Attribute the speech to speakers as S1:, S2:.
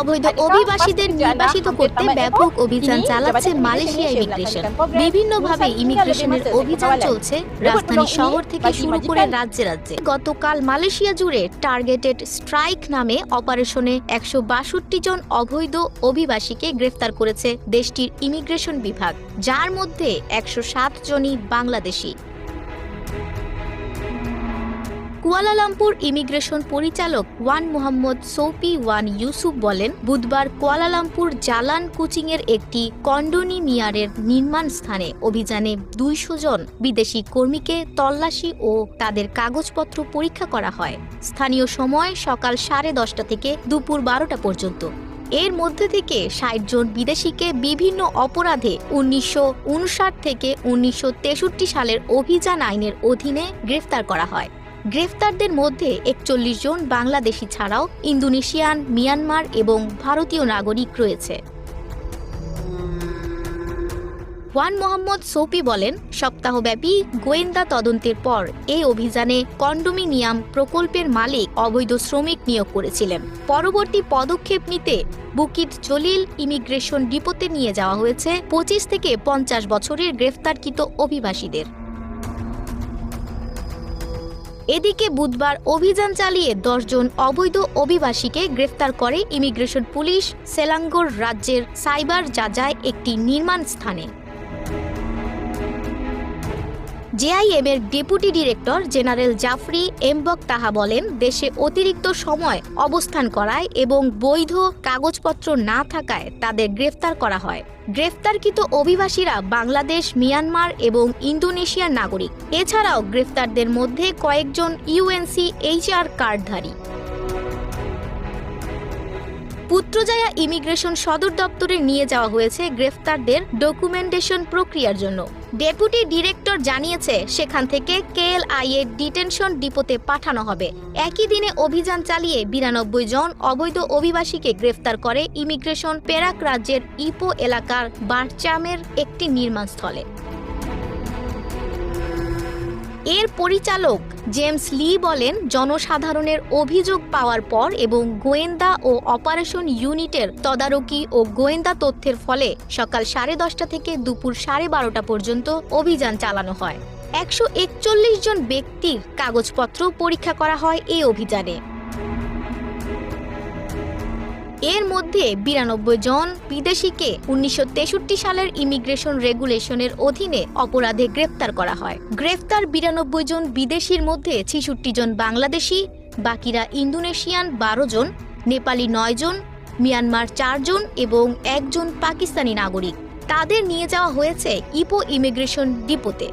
S1: অবৈধ অভিবাসীদের নির্বাসিত করতে ব্যাপক অভিযান চালাচ্ছে মালয়েশিয়া ইমিগ্রেশন বিভিন্নভাবে ইমিগ্রেশনের অভিযান চলছে রাজধানী শহর থেকে শুরু করে রাজ্যে রাজ্যে। গতকাল মালয়েশিয়া জুড়ে টার্গেটেড স্ট্রাইক নামে অপারেশনে একশো বাষট্টি জন অবৈধ অভিবাসীকে গ্রেফতার করেছে দেশটির ইমিগ্রেশন বিভাগ যার মধ্যে একশো সাত জনই বাংলাদেশি। কুয়ালালামপুর ইমিগ্রেশন পরিচালক Wan Mohammad Sofi Wan Yusuf বলেন, বুধবার কুয়ালালামপুর জালান কুচিং এর একটি কন্ডোনিমিয়ারের নির্মাণ স্থানে অভিযানে দুইশো জন বিদেশি কর্মীকে তল্লাশি ও তাদের কাগজপত্র পরীক্ষা করা হয়। স্থানীয় সময় সকাল সাড়ে দশটা থেকে দুপুর বারোটা পর্যন্ত। এর মধ্যে থেকে ষাট জন বিদেশিকে বিভিন্ন অপরাধে উনিশশো উনষাট থেকে উনিশশো তেষট্টি সালের অভিযান আইনের অধীনে গ্রেফতার করা হয়। গ্রেফতারদের মধ্যে একচল্লিশ জন বাংলাদেশি ছাড়াও ইন্দোনেশিয়ান, মিয়ানমার এবং ভারতীয় নাগরিক রয়েছে। ওয়ান মোহাম্মদ সৌপি বলেন, সপ্তাহব্যাপী গোয়েন্দা তদন্তের পর এই অভিযানে কন্ডোমিনিয়াম প্রকল্পের মালিক অবৈধ শ্রমিক নিয়োগ করেছিলেন। পরবর্তী পদক্ষেপ নিতে বুকিট জলিল ইমিগ্রেশন ডিপোতে নিয়ে যাওয়া হয়েছে। পঁচিশ থেকে পঞ্চাশ বছরের গ্রেফতারকৃত অভিবাসীদের। এদিকে বুধবার অভিযান চালিয়ে দশজন অবৈধ অভিবাসীকে গ্রেফতার করে ইমিগ্রেশন পুলিশ, সেলাঙ্গোর রাজ্যের সাইবার জাজায় একটি নির্মাণ স্থানে। জেআইএম এর deputy director general Zafri Embok Taha বলেন, দেশে অতিরিক্ত সময় অবস্থান করায় এবং বৈধ কাগজপত্র না থাকায় তাদের গ্রেফতার করা হয়। গ্রেফতারকৃত অভিবাসীরা বাংলাদেশ, মিয়ানমার এবং ইন্দোনেশিয়ার নাগরিক। এছাড়াও গ্রেফতারদের মধ্যে কয়েকজন ইউএনসি এইচআর কার্ডধারী। পুত্রজায়া ইমিগ্রেশন সদর দপ্তরে নিয়ে যাওয়া হয়েছে গ্রেফতারদের ডকুমেন্টেশন প্রক্রিয়ার জন্য। ডেপুটি ডিরেক্টর জানিয়েছে, সেখান থেকে কেএলআই এর ডিটেনশন ডিপোতে পাঠানো হবে। একই দিনে অভিযান চালিয়ে বিরানব্বই জন অবৈধ অভিবাসীকে গ্রেফতার করে ইমিগ্রেশন পেরাক রাজ্যের ইপো এলাকার বারচামের একটি নির্মাণস্থলে। এর পরিচালক জেমস লি বলেন, জনসাধারণের অভিযোগ পাওয়ার পর এবং গোয়েন্দা ও অপারেশন ইউনিটের তদারকি ও গোয়েন্দা তথ্যের ফলে সকাল সাড়ে দশটা থেকে দুপুর সাড়ে বারোটা পর্যন্ত অভিযান চালানো হয়। একশো একচল্লিশ জন ব্যক্তির কাগজপত্র পরীক্ষা করা হয় এই অভিযানে। এর মধ্যে বিরানব্বই জন বিদেশিকে উনিশশো তেষট্টি সালের ইমিগ্রেশন রেগুলেশনের অধীনে অপরাধে গ্রেপ্তার করা হয়। গ্রেফতার বিরানব্বই জন বিদেশির মধ্যে ছেষট্টি জন বাংলাদেশি, বাকিরা ইন্দোনেশিয়ান বারো জন, নেপালি নয় জন, মিয়ানমার চারজন এবং একজন পাকিস্তানি নাগরিক। তাদের নিয়ে যাওয়া হয়েছে ইপো ইমিগ্রেশন ডিপোতে।